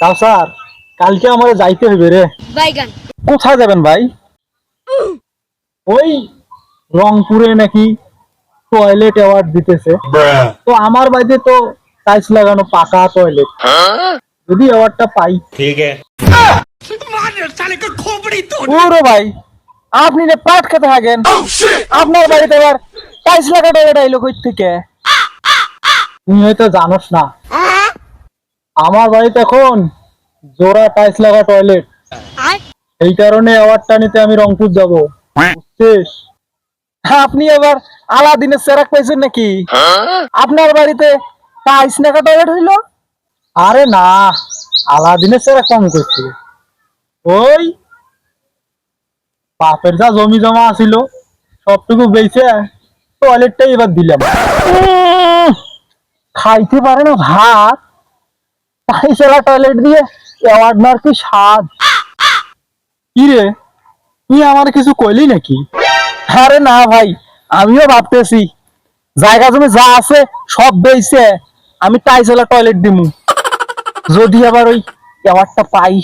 তাও স্যার কালকে আমাদের যাইতে হবে রে। বাইগান। কোথায় যাবেন ভাই? ওই রংপুরে নাকি টয়লেট অ্যাওয়ার্ড দিতেছে। তো আমার বাড়িতে তো টাইলস লাগানো পাকা টয়লেট যদি অ্যাওয়ার্ডটা পাই। ঠিক আছে। ভাই আপনি যে পাট খেতে থাকেন oh, আপনার বাড়িতে আবার টাইলস লাগা এটা আইলো কই থেকে? তুমি হয়তো জানোস না। আমার বাড়িতে এখন জোড়া টাইলস লাগা টয়লেট এই কারণে অ্যাওয়ার্ডটা নিতে আমি রংপুর যাব। বুঝছিস? আপনি এবার আলাদিনের সেরাক পাইছেন নাকি? আপনার বাড়িতে টাইস নাকা টয়লেট হইল? আরে না আলাদিনের সেরাক কম করছে। ওই বাপের যা জমি জমা আছিল সবটুকু বেঁচে টয়লেটটাই এবার দিলাম। খাইতে পারে না ভাত? টাইসেলা টয়লেট দিয়ে অ্যাওয়ার্ড নেওয়ার কি স্বাদ? কি রে তুই আমার কিছু কইলি নাকি? আরে না ভাই আমিও ভাবতেছি। জায়গা জমি যা আছে সব বেইছে আমি টাইসেলা টয়লেট দিমু। যদি আবার ওই অ্যাওয়ার্ডটা পাই।